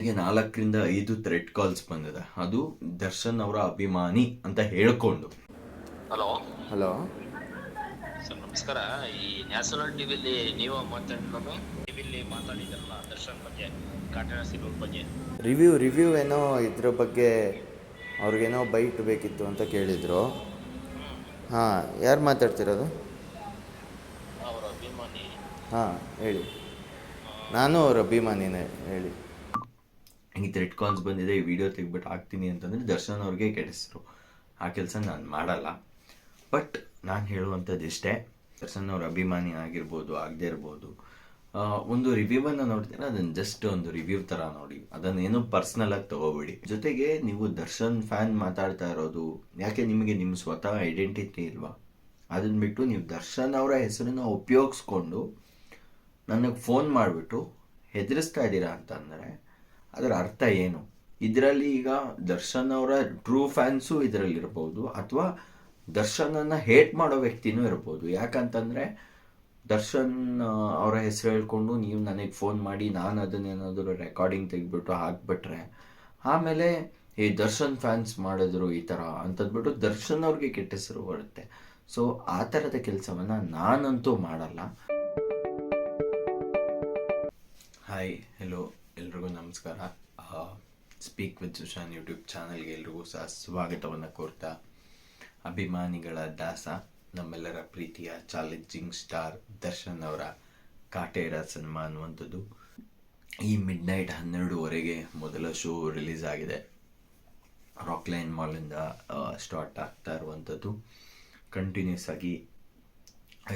ನನಗೆ ನಾಲ್ಕರಿಂದ ಐದು ಥ್ರೆಡ್ ಕಾಲ್ಸ್ ಬಂದಿದೆ. ಅದು ದರ್ಶನ್ ಅವರ ಅಭಿಮಾನಿ ಅಂತ ಹೇಳ್ಕೊಂಡು. ಹಲೋ. ಹಲೋ. ಸರ್ ನಮಸ್ಕಾರ. ಈ ನ್ಯಾಷನಲ್ ಟಿವಿಲಿ ನೀವು ಮಾತಾಡಿದ್ರು ಟಿವಿಲಿ ಮಾತಾಡಿದ್ರಲ್ಲ ದರ್ಶನ್ ಬಗ್ಗೆ ಕಾಟನ ಬಗ್ಗೆ. ರಿವ್ಯೂ ರಿವ್ಯೂ ಏನೋ ಇದ್ರ ಬಗ್ಗೆ ಅವ್ರಿಗೇನೋ ಬೈಟ್ ಬೇಕಿತ್ತು ಅಂತ ಕೇಳಿದರು. ಹಾಂ ಯಾರು ಮಾತಾಡ್ತಿರೋದು? ಅವರ ಅಭಿಮಾನಿ. ಹಾಂ ಹೇಳಿ. ನಾನು ಅವ್ರ ಅಭಿಮಾನಿನೇ ಹೇಳಿ. ಈ ಥ್ರೆಡ್ ಕಾನ್ಸ್ ಬಂದಿದೆ, ಈ ವಿಡಿಯೋ ತೆಗ್ಬಿಟ್ಟು ಹಾಕ್ತೀನಿ ಅಂತಂದರೆ ದರ್ಶನ್ ಅವ್ರಿಗೆ ಕೆಡಿಸ್ರು. ಆ ಕೆಲಸ ನಾನು ಮಾಡಲ್ಲ. ಬಟ್ ನಾನು ಹೇಳುವಂಥದ್ದು ಇಷ್ಟೇ, ದರ್ಶನ್ ಅವ್ರ ಅಭಿಮಾನಿ ಆಗಿರ್ಬೋದು, ಆಗದೆ ಇರ್ಬೋದು ಒಂದು ರಿವ್ಯೂವನ್ನು ನೋಡ್ತೀರ? ಅದನ್ನು ಜಸ್ಟ್ ಒಂದು ರಿವ್ಯೂ ಥರ ನೋಡಿ. ಅದನ್ನೇನು ಪರ್ಸ್ನಲಾಗಿ ತಗೋಬೇಡಿ. ಜೊತೆಗೆ ನೀವು ದರ್ಶನ್ ಫ್ಯಾನ್ ಮಾತಾಡ್ತಾ ಇರೋದು, ಯಾಕೆ ನಿಮಗೆ ನಿಮ್ಮ ಸ್ವತಃ ಐಡೆಂಟಿಟಿ ಇಲ್ವಾ? ಅದನ್ನ ಬಿಟ್ಟು ನೀವು ದರ್ಶನ್ ಅವರ ಹೆಸರನ್ನ ಉಪಯೋಗಿಸ್ಕೊಂಡು, ನನಗೆ ಫೋನ್ ಮಾಡಿಬಿಟ್ಟು, ಹೆದರಿಸ್ತಾ ಇದ್ದೀರಾ ಅಂತಂದರೆ ಅದರ ಅರ್ಥ ಏನು? ಇದರಲ್ಲಿ ಈಗ ದರ್ಶನ್ ಅವರ ಟ್ರೂ ಫ್ಯಾನ್ಸು ಇದರಲ್ಲಿ ಇರ್ಬೋದು, ಅಥವಾ ದರ್ಶನನ್ನು ಹೇಟ್ ಮಾಡೋ ವ್ಯಕ್ತಿನೂ ಇರ್ಬೋದು. ಯಾಕಂತಂದರೆ ದರ್ಶನ್ ಅವರ ಹೆಸರು ಹೇಳ್ಕೊಂಡು ನೀವು ನನಗೆ ಫೋನ್ ಮಾಡಿ, ನಾನು ಅದನ್ನೇನಾದರೂ ರೆಕಾರ್ಡಿಂಗ್ ತೆಗೆದ್ಬಿಟ್ಟು ಹಾಕ್ಬಿಟ್ರೆ, ಆಮೇಲೆ ಈ ದರ್ಶನ್ ಫ್ಯಾನ್ಸ್ ಮಾಡಿದ್ರು ಈ ಥರ ಅಂತಂದ್ಬಿಟ್ಟು ದರ್ಶನ್ ಅವ್ರಿಗೆ ಕೆಟ್ಟ ಹೆಸರು ಬರುತ್ತೆ. ಸೊ ಆ ಥರದ ಕೆಲಸವನ್ನು ನಾನಂತೂ ಮಾಡಲ್ಲ. ಹಾಯ್ ಹೆಲೋ ಎಲ್ರಿಗೂ ನಮಸ್ಕಾರ. ಸ್ಪೀಕ್ ವಿತ್ ಸುಶಾನ್ ಯೂಟ್ಯೂಬ್ ಚಾನಲ್ಗೆ ಎಲ್ರಿಗೂ ಸಹ ಸ್ವಾಗತವನ್ನು ಕೋರ್ತಾ ಅಭಿಮಾನಿಗಳ ದಾಸ, ನಮ್ಮೆಲ್ಲರ ಪ್ರೀತಿಯ ಚಾಲೆಂಜಿಂಗ್ ಸ್ಟಾರ್ ದರ್ಶನ್ ಅವರ ಕಾಟೇರ ಸಿನಿಮಾ ಅನ್ನುವಂಥದ್ದು. ಈ ಮಿಡ್ ನೈಟ್ ಹನ್ನೆರಡುವರೆಗೆ ಮೊದಲ ಶೋ ರಿಲೀಸ್ ಆಗಿದೆ. ರಾಕ್ ಲೈನ್ ಮಾಲಿಂದ ಸ್ಟಾರ್ಟ್ ಆಗ್ತಾ ಇರುವಂಥದ್ದು. ಕಂಟಿನ್ಯೂಸ್ ಆಗಿ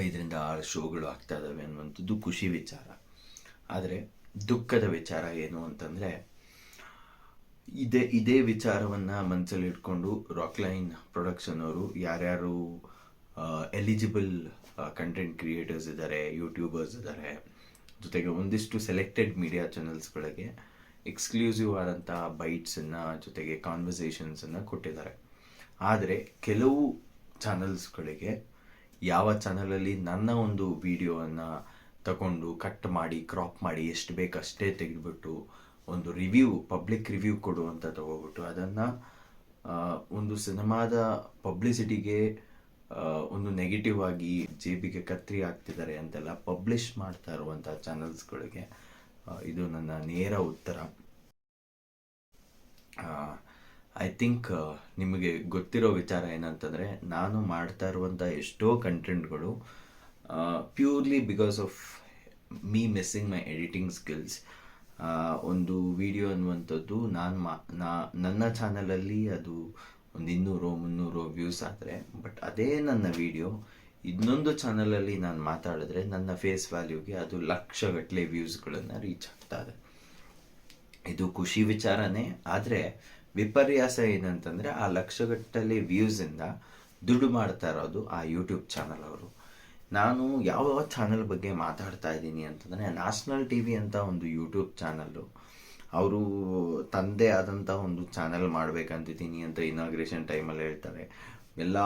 ಐದರಿಂದ ಆರು ಶೋಗಳು ಆಗ್ತಾ ಇದ್ದಾವೆ ಅನ್ನುವಂಥದ್ದು ಖುಷಿ ವಿಚಾರ. ಆದರೆ ದುಃಖದ ವಿಚಾರ ಏನು ಅಂತಂದರೆ, ಇದೇ ಇದೇ ವಿಚಾರವನ್ನು ಮನಸ್ಸಲ್ಲಿ ಇಟ್ಕೊಂಡು ರಾಕ್ಲೈನ್ ಪ್ರೊಡಕ್ಷನ್ ಅವರು ಯಾರ್ಯಾರು ಎಲಿಜಿಬಲ್ ಕಂಟೆಂಟ್ ಕ್ರಿಯೇಟರ್ಸ್ ಇದ್ದಾರೆ ಯೂಟ್ಯೂಬರ್ಸ್ ಇದ್ದಾರೆ ಜೊತೆಗೆ ಒಂದಿಷ್ಟು ಸೆಲೆಕ್ಟೆಡ್ ಮೀಡಿಯಾ ಚಾನಲ್ಸ್ಗಳಿಗೆ ಎಕ್ಸ್ಕ್ಲೂಸಿವ್ ಆದಂಥ ಬೈಟ್ಸನ್ನು ಜೊತೆಗೆ ಕಾನ್ವರ್ಸೇಷನ್ಸನ್ನು ಕೊಟ್ಟಿದ್ದಾರೆ. ಆದರೆ ಕೆಲವು ಚಾನಲ್ಸ್ಗಳಿಗೆ ಯಾವ ಚಾನಲಲ್ಲಿ ನನ್ನ ಒಂದು ವಿಡಿಯೋವನ್ನು ತಗೊಂಡು ಕಟ್ ಮಾಡಿ ಕ್ರಾಪ್ ಮಾಡಿ ಎಷ್ಟು ಬೇಕು ಅಷ್ಟೇ ತೆಗೆದುಬಿಟ್ಟು ಒಂದು ರಿವ್ಯೂ ಪಬ್ಲಿಕ್ ರಿವ್ಯೂ ಕೊಡು ಅಂತ ತಗೋಬಿಟ್ಟು ಅದನ್ನು ಒಂದು ಸಿನಿಮಾದ ಪಬ್ಲಿಸಿಟಿಗೆ ಒಂದು ನೆಗೆಟಿವ್ ಆಗಿ ಜೇಬಿಗೆ ಕತ್ರಿ ಆಗ್ತಿದ್ದಾರೆ ಅಂತೆಲ್ಲ ಪಬ್ಲಿಷ್ ಮಾಡ್ತಾ ಇರುವಂಥ ಚಾನಲ್ಸ್ಗಳಿಗೆ ಇದು ನನ್ನ ನೇರ ಉತ್ತರ. ಐ ಥಿಂಕ್ ನಿಮಗೆ ಗೊತ್ತಿರೋ ವಿಚಾರ ಏನಂತಂದರೆ, ನಾನು ಮಾಡ್ತಾ ಇರುವಂಥ ಎಷ್ಟೋ ಕಂಟೆಂಟ್ಗಳು purely because of me missing my editing skills ಒಂದು ವಿಡಿಯೋ ಅನ್ನುವಂಥದ್ದು ನಾನು ಮಾ, ನಾ, ನನ್ನ ಚಾನಲಲ್ಲಿ ಅದು ಒಂದು ಇನ್ನೂರು, ಮುನ್ನೂರು ವ್ಯೂಸ್ ಆದರೆ ಬಟ್ ಅದೇ ನನ್ನ ವಿಡಿಯೋ ಇನ್ನೊಂದು ಚಾನಲಲ್ಲಿ ನಾನು ಮಾತಾಡಿದ್ರೆ ನನ್ನ ಫೇಸ್ ವ್ಯಾಲ್ಯೂಗೆ ಅದು ಲಕ್ಷಗಟ್ಟಲೆ ವ್ಯೂಸ್ಗಳನ್ನು ರೀಚ್ ಆಗ್ತಾ ಇದೆ. ಇದು ಖುಷಿ ವಿಚಾರನೇ, ಆದರೆ ವಿಪರ್ಯಾಸ ಏನಂತಂದರೆ ಆ ಲಕ್ಷಗಟ್ಟಲೆ ವ್ಯೂಸಿಂದ ದುಡ್ಡು ಮಾಡ್ತಾ ಇರೋದು ಆ ಯೂಟ್ಯೂಬ್ ಚಾನಲ್ ಅವರು. ನಾನು ಯಾವ ಚಾನಲ್ ಬಗ್ಗೆ ಮಾತಾಡ್ತಾ ಇದ್ದೀನಿ ಅಂತಂದರೆ ನ್ಯಾಷನಲ್ ಟಿ ವಿ ಅಂತ ಒಂದು ಯೂಟ್ಯೂಬ್ ಚಾನಲ್ಲು ಅವರು ತಂದೆ ಆದಂಥ ಒಂದು ಚಾನಲ್ ಮಾಡಬೇಕಂತಿದ್ದೀನಿ ಅಂತ ಇನಾಗ್ರೇಷನ್ ಟೈಮಲ್ಲಿ ಹೇಳ್ತಾರೆ. ಎಲ್ಲ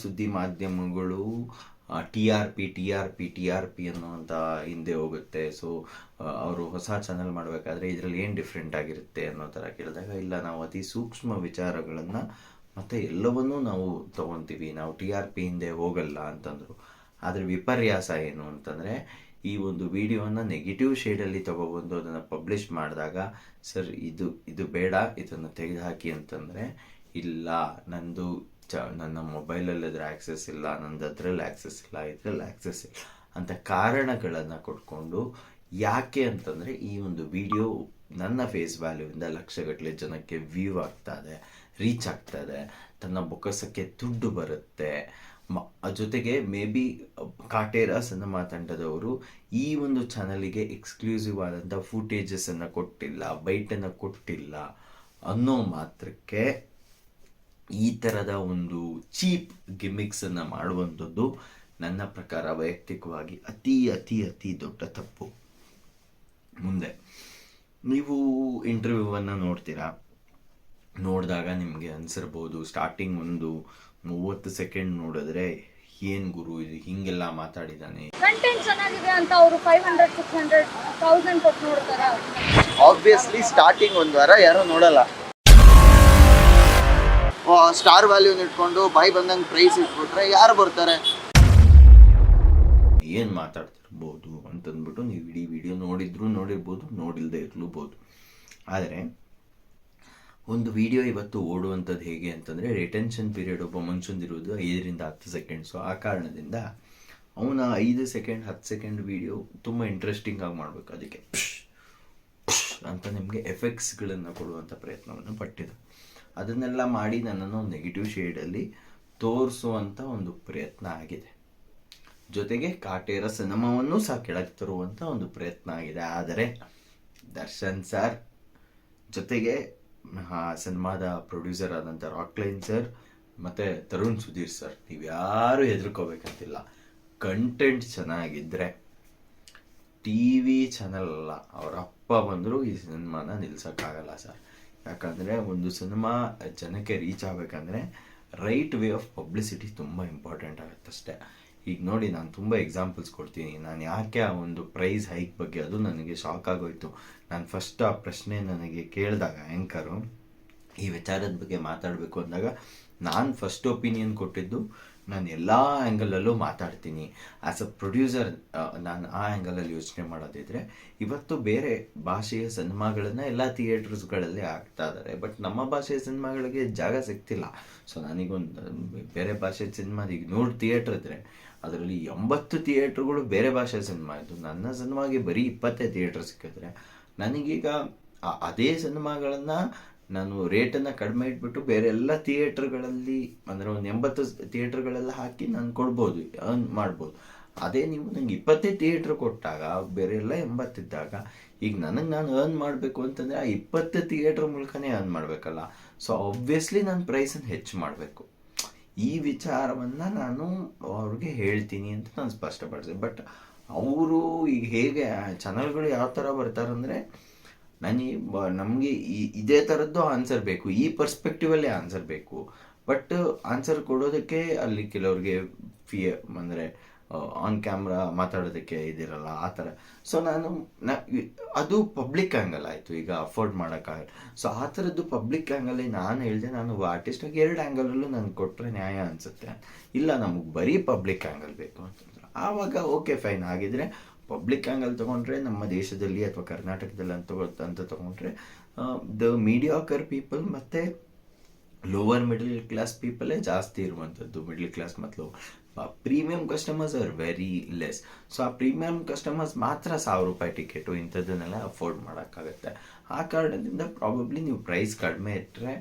ಸುದ್ದಿ ಮಾಧ್ಯಮಗಳು T R P T R P T R P ಅನ್ನುವಂಥ ಹಿಂದೆ ಹೋಗುತ್ತೆ. ಸೊ ಅವರು ಹೊಸ ಚಾನಲ್ ಮಾಡಬೇಕಾದ್ರೆ ಇದರಲ್ಲಿ ಏನು ಡಿಫ್ರೆಂಟ್ ಆಗಿರುತ್ತೆ ಅನ್ನೋ ಥರ ಕೇಳಿದಾಗ, ಇಲ್ಲ, ನಾವು ಅತಿ ಸೂಕ್ಷ್ಮ ವಿಚಾರಗಳನ್ನು ಮತ್ತು ಎಲ್ಲವನ್ನೂ ನಾವು ತೊಗೊತೀವಿ. ನಾವು ಟಿ ಆರ್ ಪಿ ಹಿಂದೆ ಹೋಗಲ್ಲ ಅಂತಂದರು. ಆದರೆ ವಿಪರ್ಯಾಸ ಏನು ಅಂತಂದರೆ, ಈ ಒಂದು ವಿಡಿಯೋನ ನೆಗೆಟಿವ್ ಶೇಡಲ್ಲಿ ತಗೊಬಂದು ಅದನ್ನು ಪಬ್ಲಿಷ್ ಮಾಡಿದಾಗ, ಸರ್, ಇದು ಇದು ಬೇಡ, ಇದನ್ನು ತೆಗೆದುಹಾಕಿ ಅಂತಂದರೆ, ಇಲ್ಲ, ನಂದು ಚ, ನನ್ನ ಮೊಬೈಲಲ್ಲಿ ಅದ್ರ ಆ್ಯಕ್ಸೆಸ್ ಇಲ್ಲ, ನಂದು ಅದರಲ್ಲಿ ಆ್ಯಕ್ಸೆಸ್ ಇಲ್ಲ, ಇದರಲ್ಲಿ ಆ್ಯಕ್ಸೆಸ್ ಇಲ್ಲ ಅಂತ ಕಾರಣಗಳನ್ನು ಕೊಟ್ಕೊಂಡು, ಯಾಕೆ ಅಂತಂದರೆ, ಈ ಒಂದು ವಿಡಿಯೋ ನನ್ನ ಫೇಸ್ ವ್ಯಾಲ್ಯೂವಿಂದ ಲಕ್ಷಗಟ್ಟಲೆ ಜನಕ್ಕೆ ವ್ಯೂ ಆಗ್ತಾ ಇದೆ ರೀಚ್ ಆಗ್ತಾ ಇದೆ, ತನ್ನ ಬೊಕ್ಕಸಕ್ಕೆ ದುಡ್ಡು ಬರುತ್ತೆ ಮ ಜೊತೆಗೆ ಮೇ ಬಿ ಕಾಟೇರ ಸಿನಿಮಾ ತಂಡದವರು ಈ ಒಂದು ಚಾನಲಿಗೆ ಎಕ್ಸ್ಕ್ಲೂಸಿವ್ ಆದಂಥ ಫುಟೇಜಸನ್ನು ಕೊಟ್ಟಿಲ್ಲ ಬೈಟನ್ನು ಕೊಟ್ಟಿಲ್ಲ ಅನ್ನೋ ಮಾತ್ರಕ್ಕೆ ಈ ಥರದ ಒಂದು ಚೀಪ್ ಗಿಮಿಕ್ಸನ್ನು ಮಾಡುವಂಥದ್ದು ನನ್ನ ಪ್ರಕಾರ ವೈಯಕ್ತಿಕವಾಗಿ ಅತಿ ಅತಿ ಅತಿ ದೊಡ್ಡ ತಪ್ಪು. ಮುಂದೆ, ನೀವು ಇಂಟರ್ವ್ಯೂವನ್ನು ನೋಡ್ತೀರಾ? ನೋಡಿದಾಗ ನಿಮಗೆ ಅನಿಸಿರ್ಬೋದು ಸ್ಟಾರ್ಟಿಂಗ್ ಒಂದು ಮೂವತ್ತು ಸೆಕೆಂಡ್ ನೋಡಿದ್ರೆ ಏನ್ ಗುರು ಇದು ಹಿಂಗೆಲ್ಲ ಮಾತಾಡಿದಾನೆ? ಕಂಟೆಂಟ್ ಚೆನ್ನಾಗಿದೆ ಅಂತ ಅವರು five hundred six hundred thousand ಕೊಟ್ಟು ನೋಡ್ತಾರ. ಆಬ್ವಿಯಸ್ಲಿ ಸ್ಟಾರ್ಟಿಂಗ್ ಒಂದು ವಾರ ಯಾರು ನೋಡಲ್ಲ. ಸ್ಟಾರ್ ವ್ಯಾಲ್ಯೂನ ಇಟ್ಕೊಂಡು ಬಾಯಿ ಬಂದಂಗೆ ಪ್ರೈಸ್ ಇಟ್ಬಿಟ್ರೆ ಯಾರು ಬರ್ತಾರೆ? ಏನು ಮಾತಾಡ್ತಿರ್ಬೋದು ಅಂತಂದ್ಬಿಟ್ಟು ನೀವು ಇಡೀ ವಿಡಿಯೋ ನೋಡಿದ್ರು ನೋಡಿರ್ಬೋದು ನೋಡಿಲ್ಲದೆ ಇರ್ಲೂಬೋದು. ಆದರೆ ಒಂದು ವಿಡಿಯೋ ಇವತ್ತು ಓಡುವಂಥದ್ದು ಹೇಗೆ ಅಂತಂದರೆ ರಿಟೆನ್ಷನ್ ಪೀರಿಯಡ್ ಒಬ್ಬ ಮನುಷ್ಯಂದಿರುವುದು ಐದರಿಂದ ಹತ್ತು ಸೆಕೆಂಡ್ಸು ಆ ಕಾರಣದಿಂದ ಅವನ ಐದು ಸೆಕೆಂಡ್ ಹತ್ತು ಸೆಕೆಂಡ್ ವಿಡಿಯೋ ತುಂಬ ಇಂಟ್ರೆಸ್ಟಿಂಗ್ ಆಗಿ ಮಾಡಬೇಕು. ಅದಕ್ಕೆ ಅಂತ ನಿಮಗೆ ಎಫೆಕ್ಟ್ಸ್ಗಳನ್ನು ಕೊಡುವಂಥ ಪ್ರಯತ್ನವನ್ನು ಪಟ್ಟಿದೆ. ಅದನ್ನೆಲ್ಲ ಮಾಡಿ ನನ್ನನ್ನು ನೆಗೆಟಿವ್ ಶೇಡಲ್ಲಿ ತೋರಿಸುವಂಥ ಒಂದು ಪ್ರಯತ್ನ ಆಗಿದೆ. ಜೊತೆಗೆ ಕಾಟೇರ ಸಿನಿಮಾವನ್ನು ಸಹ ಕೆಳಗೆ ತರುವಂಥ ಒಂದು ಪ್ರಯತ್ನ ಆಗಿದೆ. ಆದರೆ ದರ್ಶನ್ ಸರ್ ಜೊತೆಗೆ ಆ ಸಿನಿಮಾದ ಪ್ರೊಡ್ಯೂಸರ್ ಆದಂಥ ರಾಕ್ಲೈನ್ ಸರ್ ಮತ್ತು ತರುಣ್ ಸುಧೀರ್ ಸರ್ ನೀವ್ಯಾರು ಹೆದರ್ಕೋಬೇಕಂತಿಲ್ಲ. ಕಂಟೆಂಟ್ ಚೆನ್ನಾಗಿದ್ದರೆ ಟಿ ವಿ ಚಾನಲ್ ಅಲ್ಲ, ಅವರ ಅಪ್ಪ ಬಂದರೂ ಈ ಸಿನಿಮಾನ ನಿಲ್ಸೋಕ್ಕಾಗಲ್ಲ ಸರ್ ಯಾಕಂದರೆ ಒಂದು ಸಿನಿಮಾ ಜನಕ್ಕೆ ರೀಚ್ ಆಗಬೇಕಂದ್ರೆ ರೈಟ್ ವೇ ಆಫ್ ಪಬ್ಲಿಸಿಟಿ ತುಂಬ ಇಂಪಾರ್ಟೆಂಟ್ ಆಗುತ್ತೆ ಅಷ್ಟೇ ಈಗ ನೋಡಿ, ನಾನು ತುಂಬ ಎಕ್ಸಾಂಪಲ್ಸ್ ಕೊಡ್ತೀನಿ. ನಾನು ಯಾಕೆ ಆ ಒಂದು ಪ್ರೈಸ್ ಹೈಕ್ ಬಗ್ಗೆ ಅದು ನನಗೆ ಶಾಕ್ ಆಗೋಯ್ತು. ನಾನು ಫಸ್ಟ್ ಆ ಪ್ರಶ್ನೆ ನನಗೆ ಕೇಳಿದಾಗ ಆ್ಯಂಕರು ಈ ವಿಚಾರದ ಬಗ್ಗೆ ಮಾತಾಡಬೇಕು ಅಂದಾಗ, ನಾನು ಫಸ್ಟ್ ಒಪಿನಿಯನ್ ಕೊಟ್ಟಿದ್ದು ನಾನು ಎಲ್ಲ ಆ್ಯಂಗಲಲ್ಲೂ ಮಾತಾಡ್ತೀನಿ. ಆ್ಯಸ್ ಅ ಪ್ರೊಡ್ಯೂಸರ್ ನಾನು ಆ ಆ್ಯಂಗಲಲ್ಲಿ ಯೋಚನೆ ಮಾಡೋದಿದ್ರೆ, ಇವತ್ತು ಬೇರೆ ಭಾಷೆಯ ಸಿನಿಮಾಗಳನ್ನು ಎಲ್ಲ ಥಿಯೇಟರ್ಸ್ಗಳಲ್ಲಿ ಆಗ್ತಾ ಇದ್ದಾರೆ ಬಟ್ ನಮ್ಮ ಭಾಷೆಯ ಸಿನಿಮಾಗಳಿಗೆ ಜಾಗ ಸಿಗ್ತಿಲ್ಲ. ಸೊ ನನಗೊಂದು ಬೇರೆ ಭಾಷೆಯ ಸಿನಿಮಾದ ಈಗ ನೂರು ಥಿಯೇಟ್ರ್ ಇದ್ದರೆ ಅದರಲ್ಲಿ ಎಂಬತ್ತು ಥಿಯೇಟ್ರ್ಗಳು ಬೇರೆ ಭಾಷೆ ಸಿನಿಮಾ ಇದ್ದು, ನನ್ನ ಸಿನಿಮಾಗೆ ಬರೀ ಇಪ್ಪತ್ತೇ ಥಿಯೇಟ್ರ್ ಸಿಕ್ಕಿದ್ರೆ, ನನಗೀಗ ಅದೇ ಸಿನಿಮಾಗಳನ್ನು ನಾನು ರೇಟನ್ನು ಕಡಿಮೆ ಇಟ್ಬಿಟ್ಟು ಬೇರೆ ಎಲ್ಲ ಥಿಯೇಟ್ರ್ಗಳಲ್ಲಿ, ಅಂದರೆ ಒಂದು ಎಂಬತ್ತು ಥಿಯೇಟ್ರ್ಗಳೆಲ್ಲ ಹಾಕಿ ನಾನು ಕೊಡ್ಬೋದು ಅರ್ನ್ ಮಾಡ್ಬೋದು. ಅದೇ ನೀವು ನಂಗೆ ಇಪ್ಪತ್ತೇ ಥಿಯೇಟ್ರ್ ಕೊಟ್ಟಾಗ, ಬೇರೆ ಎಲ್ಲ ಎಂಬತ್ತಿದ್ದಾಗ, ಈಗ ನನಗೆ ನಾನು ಅರ್ನ್ ಮಾಡಬೇಕು ಅಂತಂದರೆ ಆ ಇಪ್ಪತ್ತು ಥಿಯೇಟ್ರ್ ಮೂಲಕನೇ ಅರ್ನ್ ಮಾಡಬೇಕಲ್ಲ. ಸೊ ಆಬ್ವಿಯಸ್ಲಿ ನಾನು ಪ್ರೈಸನ್ನು ಹೆಚ್ಚು ಮಾಡಬೇಕು. ಈ ವಿಚಾರವನ್ನು ನಾನು ಅವ್ರಿಗೆ ಹೇಳ್ತೀನಿ ಅಂತ ನಾನು ಸ್ಪಷ್ಟಪಡಿಸಿದೆ. ಬಟ್ ಅವರು ಈಗ ಹೇಗೆ ಚಾನಲ್ಗಳು ಯಾವ ಥರ ಬರ್ತಾರಂದರೆ ನನಗೆ ನಮಗೆ ಈ, ಇದೇ ಥರದ್ದು ಆನ್ಸರ್ ಬೇಕು. ಈ ಪರ್ಸ್ಪೆಕ್ಟಿವಲ್ಲೇ ಆನ್ಸರ್ ಬೇಕು. ಬಟ್ ಆನ್ಸರ್ ಕೊಡೋದಕ್ಕೆ ಅಲ್ಲಿ ಕೆಲವ್ರಿಗೆ ಫಿಯ ಅಂದರೆ ಆನ್ ಕ್ಯಾಮ್ರಾ ಮಾತಾಡೋದಕ್ಕೆ ಇದಿರಲ್ಲ, ಆ ಥರ. ಸೊ ನಾನು ಅದು ಪಬ್ಲಿಕ್ ಆ್ಯಂಗಲ್ ಆಯಿತು. ಈಗ ಅಫೋರ್ಡ್ ಮಾಡೋಕ್ಕಾಗಲ್ಲ. ಸೊ ಆ ಥರದ್ದು ಪಬ್ಲಿಕ್ ಆ್ಯಂಗಲ್ಲಿ ನಾನು ಹೇಳಿದೆ, ನಾನು ಆರ್ಟಿಸ್ಟಾಗಿ ಎರಡು ಆ್ಯಂಗಲಲ್ಲೂ ನನಗೆ ಕೊಟ್ಟರೆ ನ್ಯಾಯ ಅನಿಸುತ್ತೆ. ಇಲ್ಲ, ನಮಗೆ ಬರೀ ಪಬ್ಲಿಕ್ ಆ್ಯಂಗಲ್ ಬೇಕು ಅಂತಂದ್ರೆ. ಆವಾಗ ಓಕೆ ಫೈನ್ ಆಗಿದ್ರೆ ಪಬ್ಲಿಕ್ ಆ್ಯಂಗಲ್ ತೊಗೊಂಡ್ರೆ ನಮ್ಮ ದೇಶದಲ್ಲಿ ಅಥವಾ ಕರ್ನಾಟಕದಲ್ಲಿ ಅಂತ ಅಂತ ತೊಗೊಂಡ್ರೆ ದ ಮೀಡಿಯಾಕರ್ ಪೀಪಲ್ ಮತ್ತು ಲೋವರ್ ಮಿಡಲ್ ಕ್ಲಾಸ್ ಪೀಪಲೇ ಜಾಸ್ತಿ ಇರುವಂಥದ್ದು ಮಿಡಲ್ ಕ್ಲಾಸ್ ಮತ್ತು premium customers are very less so ಆ ಪ್ರೀಮಿಯಂ ಕಸ್ಟಮರ್ಸ್ ಮಾತ್ರ ಸಾವಿರ ರೂಪಾಯಿ ಟಿಕೆಟು ಇಂಥದ್ದನ್ನೆಲ್ಲ ಅಫೋರ್ಡ್ ಮಾಡೋಕ್ಕಾಗತ್ತೆ. ಆ ಕಾರಣದಿಂದ ಪ್ರಾಬಬ್ಲಿ ನೀವು ಪ್ರೈಸ್ ಕಡಿಮೆ ಇಟ್ಟರೆ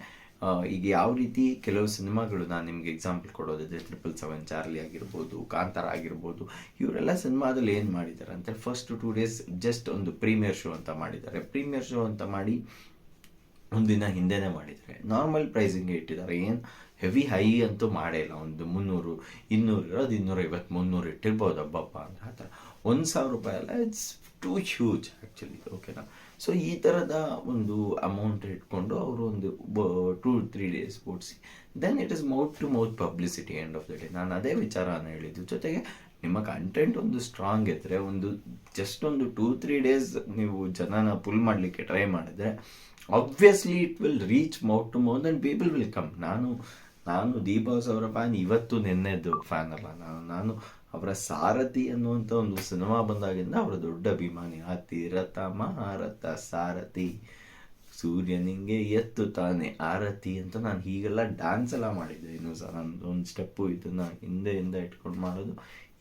ಈಗ ಯಾವ ರೀತಿ ಕೆಲವು ಸಿನಿಮಾಗಳು ನಾನು ನಿಮ್ಗೆ ಎಕ್ಸಾಂಪಲ್ ಕೊಡೋದಿದ್ರೆ ಟ್ರಿಪಲ್ ಸೆವೆನ್ ಚಾರ್ಲಿ ಆಗಿರ್ಬೋದು, ಕಾಂತಾರ ಆಗಿರ್ಬೋದು, ಇವರೆಲ್ಲ ಸಿನಿಮಾದಲ್ಲಿ ಏನು ಮಾಡಿದ್ದಾರೆ ಅಂತ ಫಸ್ಟ್ ಟೂ ಡೇಸ್ ಜಸ್ಟ್ ಒಂದು ಪ್ರೀಮಿಯರ್ ಶೋ ಅಂತ ಮಾಡಿದ್ದಾರೆ. ಪ್ರೀಮಿಯರ್ ಶೋ ಅಂತ ಮಾಡಿ ಒಂದಿನ ಹಿಂದೆನೇ ಮಾಡಿದರೆ. ನಾರ್ಮಲ್ ಪ್ರೈಸಿಂಗ್ ಇಟ್ಟಿದ್ದಾರೆ. ಏನು ಹೆವಿ ಹೈ ಅಂತೂ ಮಾಡೇ ಇಲ್ಲ. ಒಂದು ಮುನ್ನೂರು, ಇನ್ನೂರು, ಇರೋದು ಇನ್ನೂರ ಐವತ್ತು, ಮುನ್ನೂರು ಇಟ್ಟಿರ್ಬೋದು. ಹಬ್ಬಪ್ಪ ಅಂತ ಆ ಥರ. ಒಂದು ಸಾವಿರ ರೂಪಾಯಿ ಅಲ್ಲ ಇಟ್ಸ್ ಟೂ ಹ್ಯೂಜ್ ಆ್ಯಕ್ಚುಲಿ ಓಕೆನಾ ಸೊ ಈ ಥರದ ಒಂದು ಅಮೌಂಟ್ ಇಟ್ಕೊಂಡು ಅವರು ಒಂದು ಟೂ ತ್ರೀ ಡೇಸ್ ಓಡಿಸಿ. Then it is mouth to mouth publicity end of the day ನಾನು ಅದೇ ವಿಚಾರನ ಹೇಳಿದ್ದು. ಜೊತೆಗೆ, ನಿಮ್ಮ ಕಂಟೆಂಟ್ ಒಂದು ಸ್ಟ್ರಾಂಗ್ ಇದ್ದರೆ ಒಂದು ಜಸ್ಟ್ ಒಂದು ಟೂ ತ್ರೀ ಡೇಸ್ ನೀವು ಜನನ ಪುಲ್ ಮಾಡಲಿಕ್ಕೆ ಟ್ರೈ ಮಾಡಿದ್ರೆ obviously it will reach mouth to more then people will come ನಾನು ನಾನು ದೀಪಾಸ್ ಅವರ ಫ್ಯಾನ್, ಇವತ್ತು ನಿನ್ನೆದ್ದು ಫ್ಯಾನ್ ಅಲ್ಲ. ನಾನು ನಾನು ಅವರ ಸಾರಥಿ ಅನ್ನುವಂಥ ಒಂದು ಸಿನಿಮಾ ಬಂದಾಗಿಂದ ಅವರ ದೊಡ್ಡ ಅಭಿಮಾನಿ. ಅತಿರಥ ಮಹಾರಥ ಸಾರಥಿ. ಸೂರ್ಯನಿಗೆ ಎತ್ತು ತಾನೆ ಆರತಿ ಅಂತ ನಾನು ಹೀಗೆಲ್ಲ ಡ್ಯಾನ್ಸ್ ಎಲ್ಲ ಮಾಡಿದ್ದೆ. ಇನ್ನು ಸಹ ನಂದು ಒಂದು ಸ್ಟೆಪ್ಪು ಇದನ್ನು ಹಿಂದೆಯಿಂದ ಇಟ್ಕೊಂಡು ಮಾಡೋದು.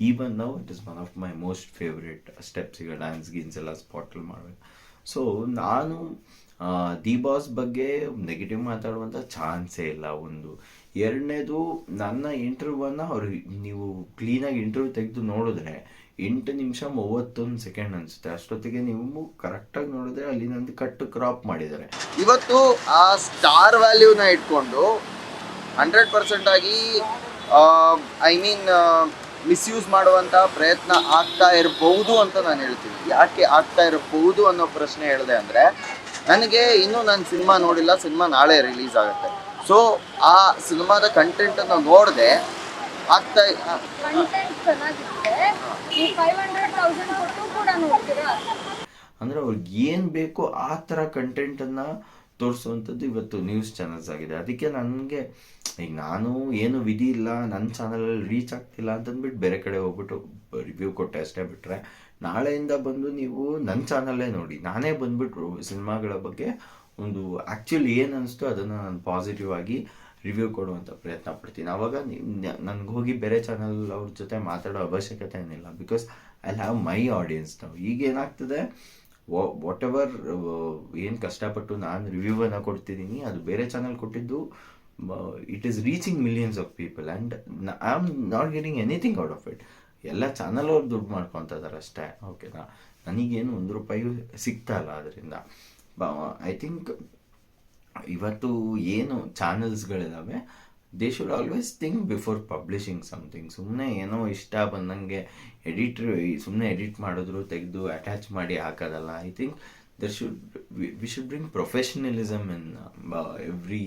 ಈವನ್ ನಾವು it is one of my most favourite steps ಈಗ ಡ್ಯಾನ್ಸ್ ಗೀನ್ಸ್ ಎಲ್ಲ ಸ್ಪಾಟಲ್ಲಿ ಮಾಡಬೇಕು. ಸೊ ನಾನು ದಿ ಬಾಸ್ ಬಗ್ಗೆ ನೆಗೆಟಿವ್ ಮಾತಾಡುವಂಥ ಚಾನ್ಸೇ ಇಲ್ಲ ಒಂದು. ಎರಡನೇದು, ನನ್ನ ಇಂಟರ್ವ್ಯೂವನ್ನು ಅವ್ರು ನೀವು ಕ್ಲೀನಾಗಿ ಇಂಟರ್ವ್ಯೂ ತೆಗೆದು ನೋಡಿದ್ರೆ ಎಂಟು ನಿಮಿಷ ಮೂವತ್ತೊಂದು ಸೆಕೆಂಡ್ ಅನಿಸುತ್ತೆ. ಅಷ್ಟೊತ್ತಿಗೆ ನೀವು ಕರೆಕ್ಟಾಗಿ ನೋಡಿದ್ರೆ ಅಲ್ಲಿ ನಂದು ಕಟ್ ಕ್ರಾಪ್ ಮಾಡಿದ್ದಾರೆ. ಇವತ್ತು ಆ ಸ್ಟಾರ್ ವ್ಯಾಲ್ಯೂನ ಇಟ್ಕೊಂಡು ಹಂಡ್ರೆಡ್ ಪರ್ಸೆಂಟ್ ಆಗಿ ಐ ಮೀನ್ ಮಿಸ್ಯೂಸ್ ಮಾಡುವಂಥ ಪ್ರಯತ್ನ ಆಗ್ತಾ ಇರಬಹುದು ಅಂತ ನಾನು ಹೇಳ್ತೀನಿ. ಯಾಕೆ ಆಗ್ತಾ ಇರಬಹುದು ಅನ್ನೋ ಪ್ರಶ್ನೆ ಹೇಳಿದೆ ಅಂದರೆ ನನಗೆ ಇನ್ನೂ ನಾನು ಸಿನಿಮಾ ನೋಡಿಲ್ಲ ಸಿನಿಮಾ ನಾಳೆ ರಿಲೀಸ್ ಆಗುತ್ತೆ. ಸೊ ಆ ಸಿನಿಮಾದ ಕಂಟೆಂಟನ್ನು ನೋಡಿದೆ ಆಗ್ತಾ ಆ, ಕಂಟೆಂಟ್ ಅನ್ನು ನೋಡದೆ ನೋಡ್ತೀರಾ? ಅಂದರೆ ಅವ್ರಿಗೆ ಏನು ಬೇಕೋ ಆ ಥರ ಕಂಟೆಂಟನ್ನು ತೋರಿಸುವಂಥದ್ದು ಇವತ್ತು ನ್ಯೂಸ್ ಚಾನಲ್ಸ್ ಆಗಿದೆ. ಅದಕ್ಕೆ ನನಗೆ ಈಗ ನಾನು ಏನು ವಿಧಿ ಇಲ್ಲ ನನ್ನ ಚಾನಲಲ್ಲಿ ರೀಚ್ ಆಗ್ತಿಲ್ಲ ಅಂತಂದ್ಬಿಟ್ಟು ಬೇರೆ ಕಡೆ ಹೋಗ್ಬಿಟ್ಟು ರಿವ್ಯೂ ಕೊಟ್ಟೆ ಅಷ್ಟೇ ಬಿಟ್ಟರೆ ನಾಳೆಯಿಂದ ಬಂದು ನೀವು ನನ್ನ ಚಾನಲ್ಲೇ ನೋಡಿ. ನಾನೇ ಬಂದ್ಬಿಟ್ರು ಸಿನಿಮಾಗಳ ಬಗ್ಗೆ ಒಂದು ಆ್ಯಕ್ಚುಲಿ ಏನು ಅನಿಸ್ತು ಅದನ್ನು ನಾನು ಪಾಸಿಟಿವ್ ಆಗಿ ರಿವ್ಯೂ ಕೊಡುವಂಥ ಪ್ರಯತ್ನ ಪಡ್ತೀನಿ. ಆವಾಗ ನನಗೆ ಹೋಗಿ ಬೇರೆ ಚಾನಲ್ ಅವ್ರ ಜೊತೆ ಮಾತಾಡೋ ಅವಶ್ಯಕತೆ ಏನಿಲ್ಲ. Because I have my audience ನಾವು ಈಗ ಏನಾಗ್ತದೆ? ವಾಟ್ ಎವರ್ ಏನು ಕಷ್ಟಪಟ್ಟು ನಾನು ರಿವ್ಯೂವನ್ನು ಕೊಡ್ತಿದ್ದೀನಿ ಅದು ಬೇರೆ ಚಾನಲ್ ಕೊಟ್ಟಿದ್ದು it is reaching millions of people and I am not getting anything out of it ಎಲ್ಲ ಚಾನಲ್ ಅವ್ರು ದುಡ್ಡು ಮಾಡ್ಕೊತ ಇದಾರೆ ಅಷ್ಟೇ ಓಕೆನಾ ನನಗೇನು ಒಂದು ರೂಪಾಯಿ ಸಿಗ್ತಾ ಇಲ್ಲ ಅದರಿಂದ. ಐ ಥಿಂಕ್ ಇವತ್ತು ಏನು ಚಾನೆಲ್ಸ್ಗಳಿದ್ದಾವೆ they should always think before publishing something ಸುಮ್ಮನೆ ಏನೋ ಇಷ್ಟ ಬಂದಂಗೆ ಎಡಿಟ್ರ್ ಸುಮ್ಮನೆ ಎಡಿಟ್ ಮಾಡಿದ್ರು ತೆಗೆದು ಅಟ್ಯಾಚ್ ಮಾಡಿ ಹಾಕೋದಲ್ಲ. I think there should we should bring professionalism in every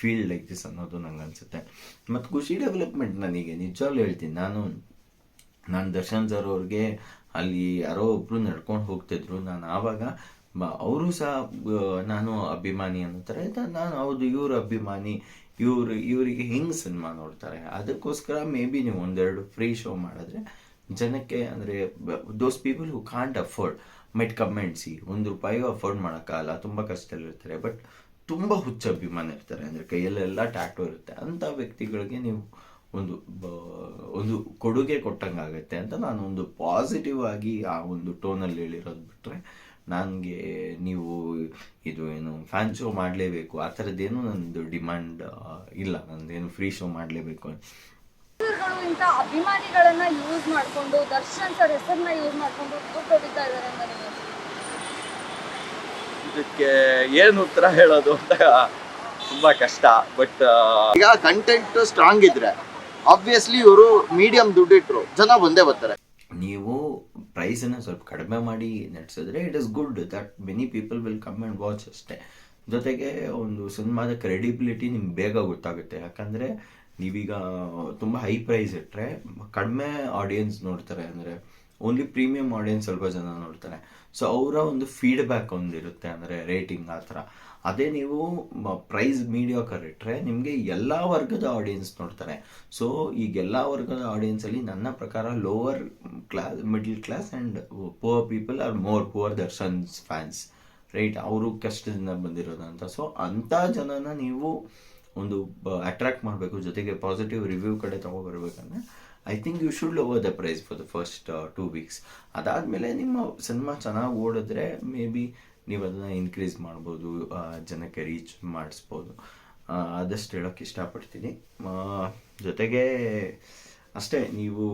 field like this ಅನ್ನೋದು ನಂಗೆ ಅನಿಸುತ್ತೆ ಮತ್ತು ಖುಷಿ ಡೆವಲಪ್ಮೆಂಟ್ ನನಗೆ, ನಿಜವಾಗ್ಲೂ ಹೇಳ್ತೀನಿ. ನಾನು ನಾನು ದರ್ಶನ್ ಸರ್ ಅವ್ರಿಗೆ ಅಲ್ಲಿ ಯಾರೋ ಒಬ್ರು ನಡ್ಕೊಂಡು ಹೋಗ್ತಿದ್ರು. ನಾನು ಆವಾಗ ಅವರು ಸಹ ನಾನು ಅಭಿಮಾನಿ ಅನ್ನೋತಾರೆ ನಾನು ಹೌದು, ಇವ್ರ ಅಭಿಮಾನಿ. ಇವರು, ಇವರಿಗೆ ಹಿಂಗೆ ಸಿನಿಮಾ ನೋಡ್ತಾರೆ? ಅದಕ್ಕೋಸ್ಕರ ಮೇ ಬಿ ನೀವು ಒಂದೆರಡು ಫ್ರೀ ಶೋ ಮಾಡಿದ್ರೆ ಜನಕ್ಕೆ ಅಂದರೆ those people who can't afford ಮೆಟ್ ಕಮೆಂಟ್ಸಿ ಒಂದು ರೂಪಾಯಿಗೂ ಅಫೋರ್ಡ್ ಮಾಡೋಕ್ಕಾಗಲ್ಲ ತುಂಬ ಕಷ್ಟದಲ್ಲಿರ್ತಾರೆ. ಬಟ್ ತುಂಬ ಹುಚ್ಚ ಅಭಿಮಾನ ಇರ್ತಾರೆ ಅಂದರೆ ಕೈಯಲ್ಲೆಲ್ಲ ಟ್ಯಾಟೋ ಇರುತ್ತೆ. ಅಂಥ ವ್ಯಕ್ತಿಗಳಿಗೆ ನೀವು ಒಂದು ಬ- ಒಂದು ಕೊಡುಗೆ ಕೊಟ್ಟಂಗಾಗತ್ತೆ ಅಂತ ನಾನು ಒಂದು ಪಾಸಿಟಿವ್ ಆಗಿ ಆ ಒಂದು ಟೋನಲ್ಲಿ ಹೇಳಿರೋದು ಬಿಟ್ಟರೆ ನನಗೆ ನೀವು ಇದು ಏನು ಫ್ಯಾನ್ ಶೋ ಮಾಡಲೇಬೇಕು ಆ ಥರದ್ದೇನು ನಂದು ಡಿಮ್ಯಾಂಡ್ ಇಲ್ಲ. ನಂದೇನು ಫ್ರೀ ಶೋ ಮಾಡಲೇಬೇಕು ಗಳು ಇಂಥ ಅಭಿಮಾನಿಗಳನ್ನ ಯೂಸ್ ಮಾಡ್ಕೊಂಡು ದರ್ಶನ್ ಸರ್ ಹೆಸರನ್ನ ಯೂಸ್ ಮಾಡ್ಕೊಂಡು ಅಂತ ನಿಮಗೆ ಇದಕ್ಕೆ ಏನು ಉತ್ತರ ಹೇಳೋದು ಅಂತ ತುಂಬಾ ಕಷ್ಟ. ಬಟ್ ಈಗ ಕಂಟೆಂಟ್ ಸ್ಟ್ರಾಂಗ್ ಇದ್ರೆ ಆಬ್ವಿಯಸ್ಲಿ ಇವರು ಮೀಡಿಯಂ ದುಡ್ಡಿಟ್ರು. ಜನ ಬಂದೇ ಬರ್ತಾರೆ. ನೀವು ಪ್ರೈಸನ್ನು ಸ್ವಲ್ಪ ಕಡಿಮೆ ಮಾಡಿ ನಡೆಸಿದ್ರೆ it is good that many people will come and watch ಅಷ್ಟೇ. ಜೊತೆಗೆ ಒಂದು ಸಿನಿಮಾದ ಕ್ರೆಡಿಬಿಲಿಟಿ ನಿಮ್ಗೆ ಬೇಗ ಗೊತ್ತಾಗುತ್ತೆ. ಯಾಕಂದರೆ ನೀವೀಗ ತುಂಬ ಹೈ ಪ್ರೈಸ್ ಇಟ್ಟರೆ ಕಡಿಮೆ ಆಡಿಯನ್ಸ್ ನೋಡ್ತಾರೆ. ಅಂದರೆ ಓನ್ಲಿ ಪ್ರೀಮಿಯಂ ಆಡಿಯನ್ಸ್ ಸ್ವಲ್ಪ ಜನ ನೋಡ್ತಾರೆ. ಸೊ ಅವರ ಒಂದು ಫೀಡ್ಬ್ಯಾಕ್ ಒಂದಿರುತ್ತೆ. ಅಂದರೆ ರೇಟಿಂಗ್ ಆ ಥರ. ಅದೇ ನೀವು ಪ್ರೈಸ್ ಮೀಡಿಯಾ ಇಟ್ಟರೆ ನಿಮಗೆ ಎಲ್ಲ ವರ್ಗದ ಆಡಿಯನ್ಸ್ ನೋಡ್ತಾರೆ. ಸೊ ಈಗ ಎಲ್ಲ ವರ್ಗದ ಆಡಿಯನ್ಸಲ್ಲಿ ನನ್ನ ಪ್ರಕಾರ lower class middle class and poor people are more poor Darshan's fans right ಅವರು ಕಷ್ಟದಿಂದ ಬಂದಿರೋದಂತ. ಸೊ ಅಂಥ ಜನನ ನೀವು ಒಂದು ಅಟ್ರಾಕ್ಟ್ ಮಾಡಬೇಕು. ಜೊತೆಗೆ ಪಾಸಿಟಿವ್ ರಿವ್ಯೂ ಕಡೆ ತೊಗೊಬರ್ಬೇಕಂದ್ರೆ I think you should lower the price for the first two weeks ಅದಾದಮೇಲೆ ನಿಮ್ಮ ಸಿನಿಮಾ ಚೆನ್ನಾಗಿ ಓಡಿದ್ರೆ ಮೇ ಬಿ ನೀವು ಅದನ್ನು ಇನ್ಕ್ರೀಸ್ ಮಾಡ್ಬೋದು ಜನಕ್ಕೆ ರೀಚ್ ಮಾಡಿಸ್ಬೋದು. ಆದಷ್ಟು ಹೇಳೋಕ್ಕೆ ಇಷ್ಟಪಡ್ತೀನಿ. ಜೊತೆಗೆ ಅಷ್ಟೇ, ನೀವು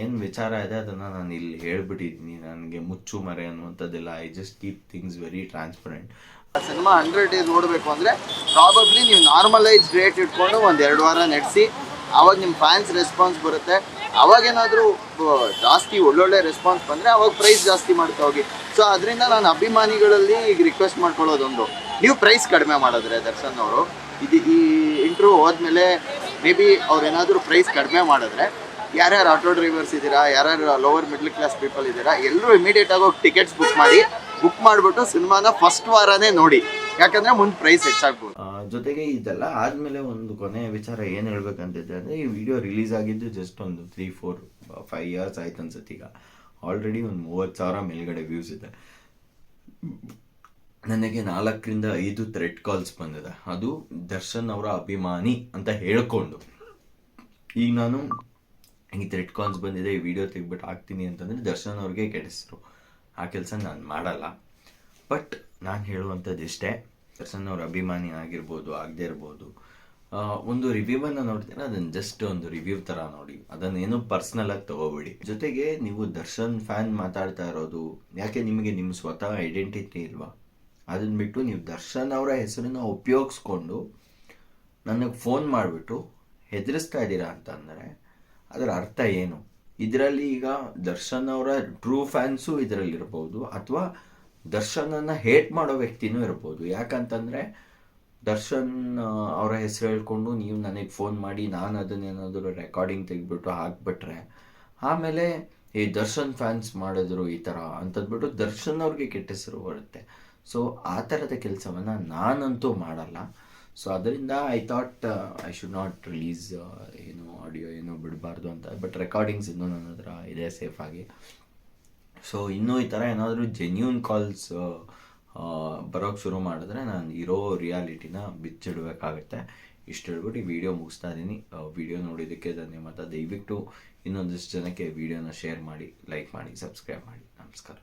ಏನು ವಿಚಾರ ಇದೆ ಅದನ್ನು ನಾನು ಇಲ್ಲಿ ಹೇಳ್ಬಿಟ್ಟಿದ್ದೀನಿ. ನನಗೆ ಮುಚ್ಚು ಮರೆ ಅನ್ನುವಂಥದ್ದೆಲ್ಲ I just keep things very transparent cinema hundred days ನೋಡಬೇಕು ಅಂದರೆ ಪ್ರಾಬಬ್ಲಿ ನೀವು ನಾರ್ಮಲೈಸ್ ರೇಟ್ ಇಟ್ಕೊಂಡು ಒಂದು ಎರಡು ವಾರ ನಡೆಸಿ, ಅವಾಗ ನಿಮ್ಮ ಫ್ಯಾನ್ಸ್ ರೆಸ್ಪಾನ್ಸ್ ಬರುತ್ತೆ. ಅವಾಗೇನಾದರೂ ಜಾಸ್ತಿ ಒಳ್ಳೊಳ್ಳೆ ರೆಸ್ಪಾನ್ಸ್ ಬಂದರೆ ಅವಾಗ ಪ್ರೈಸ್ ಜಾಸ್ತಿ ಮಾಡ್ತಾ ಹೋಗಿ. ಸೊ ಅದರಿಂದ ನಾನು ಅಭಿಮಾನಿಗಳಲ್ಲಿ ಈಗ ರಿಕ್ವೆಸ್ಟ್ ಮಾಡ್ಕೊಳ್ಳೋದೊಂದು. ನೀವು ಪ್ರೈಸ್ ಕಡಿಮೆ ಮಾಡಿದ್ರೆ, ದರ್ಶನ್ ಅವರು, ಇದು ಈ ಇಂಟ್ರೂ ಹೋದ್ಮೇಲೆ ಮೇ ಬಿ ಅವ್ರೇನಾದರೂ ಪ್ರೈಸ್ ಕಡಿಮೆ ಮಾಡಿದ್ರೆ, ಯಾರ್ಯಾರು ಆಟೋ ಡ್ರೈವರ್ಸ್ ಇದ್ದೀರಾ, ಯಾರ್ಯಾರು ಲೋವರ್ ಮಿಡ್ಲ್ ಕ್ಲಾಸ್ ಪೀಪಲ್ ಇದ್ದೀರಾ ಎಲ್ಲರೂ ಇಮಿಡಿಯೇಟ್ ಆಗಿ ಹೋಗಿ ಟಿಕೆಟ್ಸ್ ಬುಕ್ ಮಾಡಿ ಬುಕ್ ಮಾಡಿಬಿಟ್ಟು ಸಿನಿಮಾನ ಫಸ್ಟ್ ವಾರನೇ ನೋಡಿ. ಯಾಕಂದರೆ ಮುಂದೆ ಪ್ರೈಸ್ ಹೆಚ್ಚಾಗ್ಬೋದು. ಜೊತೆಗೆ ಇದೆಲ್ಲ ಆದಮೇಲೆ ಒಂದು ಕೊನೆಯ ವಿಚಾರ ಏನು ಹೇಳ್ಬೇಕಂತಿದ್ದೆ ಅಂದರೆ ಈ ವಿಡಿಯೋ ರಿಲೀಸ್ ಆಗಿದ್ದು ಜಸ್ಟ್ ಒಂದು ತ್ರೀ ಫೋರ್ ಫೈವ್ ಇಯರ್ಸ್ ಆಯ್ತು ಅನ್ಸುತ್ತೆ ಈಗ. ಆಲ್ರೆಡಿ ಒಂದು ಮೂವತ್ತು ಸಾವಿರ ಮೇಲ್ಗಡೆ ವ್ಯೂಸ್ ಇದೆ. ನನಗೆ ನಾಲ್ಕರಿಂದ ಐದು ಥ್ರೆಡ್ ಕಾಲ್ಸ್ ಬಂದಿದೆ. ಅದು ದರ್ಶನ್ ಅವರ ಅಭಿಮಾನಿ ಅಂತ ಹೇಳ್ಕೊಂಡು. ಈಗ ನಾನು ಈ ಥ್ರೆಡ್ ಕಾಲ್ಸ್ ಬಂದಿದೆ, ಈ ವಿಡಿಯೋ ತೆಗ್ಬಿಟ್ಟು ಹಾಕ್ತೀನಿ ಅಂತಂದರೆ ದರ್ಶನ್ ಅವ್ರಿಗೆ ಕೆಡಿಸ್ರು. ಆ ಕೆಲಸ ನಾನು ಮಾಡಲ್ಲ. ಬಟ್ ನಾನು ಹೇಳುವಂಥದ್ದು ಇಷ್ಟೇ ದರ್ಶನ್ ಅವ್ರ ಅಭಿಮಾನಿ ಆಗಿರ್ಬೋದು, ಆಗದೇ ಇರ್ಬೋದು. ಒಂದು ರಿವ್ಯೂವನ್ನು ನೋಡ್ತೀನಿ ಅದನ್ನು ಜಸ್ಟ್ ಒಂದು ರಿವ್ಯೂ ಥರ ನೋಡಿ. ಅದನ್ನೇನು ಪರ್ಸ್ನಲ್ ಆಗಿ ತಗೋಬೇಡಿ. ಜೊತೆಗೆ ನೀವು ದರ್ಶನ್ ಫ್ಯಾನ್ ಮಾತಾಡ್ತಾ ಇರೋದು, ಯಾಕೆ ನಿಮಗೆ ನಿಮ್ಮ ಸ್ವತಃ ಐಡೆಂಟಿಟಿ ಇಲ್ವಾ? ಅದನ್ನ ಬಿಟ್ಟು ನೀವು ದರ್ಶನ್ ಅವರ ಹೆಸರನ್ನ ಉಪಯೋಗಿಸ್ಕೊಂಡು ನನಗೆ ಫೋನ್ ಮಾಡಿಬಿಟ್ಟು ಹೆದರಿಸ್ತಾ ಇದ್ದೀರಾ ಅಂತಂದರೆ ಅದರ ಅರ್ಥ ಏನು? ಇದರಲ್ಲಿ ಈಗ ದರ್ಶನ್ ಅವರ ಟ್ರೂ ಫ್ಯಾನ್ಸು ಇದರಲ್ಲಿರ್ಬೋದು, ಅಥವಾ ದರ್ಶನನ್ನು ಹೇಟ್ ಮಾಡೋ ವ್ಯಕ್ತಿನೂ ಇರ್ಬೋದು. ಯಾಕಂತಂದರೆ ದರ್ಶನ್ ಅವರ ಹೆಸರು ಹೇಳ್ಕೊಂಡು ನೀವು ನನಗೆ ಫೋನ್ ಮಾಡಿ, ನಾನು ಅದನ್ನೇನಾದರೂ ರೆಕಾರ್ಡಿಂಗ್ ತೆಗೆದ್ಬಿಟ್ಟು ಹಾಕ್ಬಿಟ್ರೆ, ಆಮೇಲೆ ಈ ದರ್ಶನ್ ಫ್ಯಾನ್ಸ್ ಮಾಡಿದ್ರು ಈ ಥರ ಅಂತದ್ಬಿಟ್ಟು ದರ್ಶನ್ ಅವ್ರಿಗೆ ಕೆಟ್ಟ ಹೆಸರು ಬರುತ್ತೆ. ಸೊ ಆ ಥರದ ಕೆಲಸವನ್ನು ನಾನಂತೂ ಮಾಡಲ್ಲ. ಸೊ ಅದರಿಂದ I thought I should not release ಏನು ಆಡಿಯೋ ಏನೋ ಬಿಡಬಾರ್ದು ಅಂತ ಬಟ್ ರೆಕಾರ್ಡಿಂಗ್ಸ್ ಇನ್ನೂ ನನ್ನ ಹತ್ರ ಇದೆ ಸೇಫಾಗಿ ಸೊ ಇನ್ನೂ ಈ ಥರ ಏನಾದರೂ ಜೆನ್ಯೂನ್ ಕಾಲ್ಸ್ ಬರೋಕ್ಕೆ ಶುರು ಮಾಡಿದ್ರೆ ನಾನು ಇರೋ ರಿಯಾಲಿಟಿನ ಬಿಚ್ಚಿಡಬೇಕಾಗತ್ತೆ. ಇಷ್ಟು ಹೇಳ್ಬಿಟ್ಟು ಈ ವಿಡಿಯೋ ಮುಗಿಸ್ತಾ ಇದ್ದೀನಿ ವಿಡಿಯೋ ನೋಡಿದ್ದಕ್ಕೆ ಧನ್ಯವಾದ ದಯವಿಟ್ಟು ಇನ್ನೊಂದಿಷ್ಟು ಜನಕ್ಕೆ ವಿಡಿಯೋನ ಶೇರ್ ಮಾಡಿ ಲೈಕ್ ಮಾಡಿ ಸಬ್ಸ್ಕ್ರೈಬ್ ಮಾಡಿ. ನಮಸ್ಕಾರ.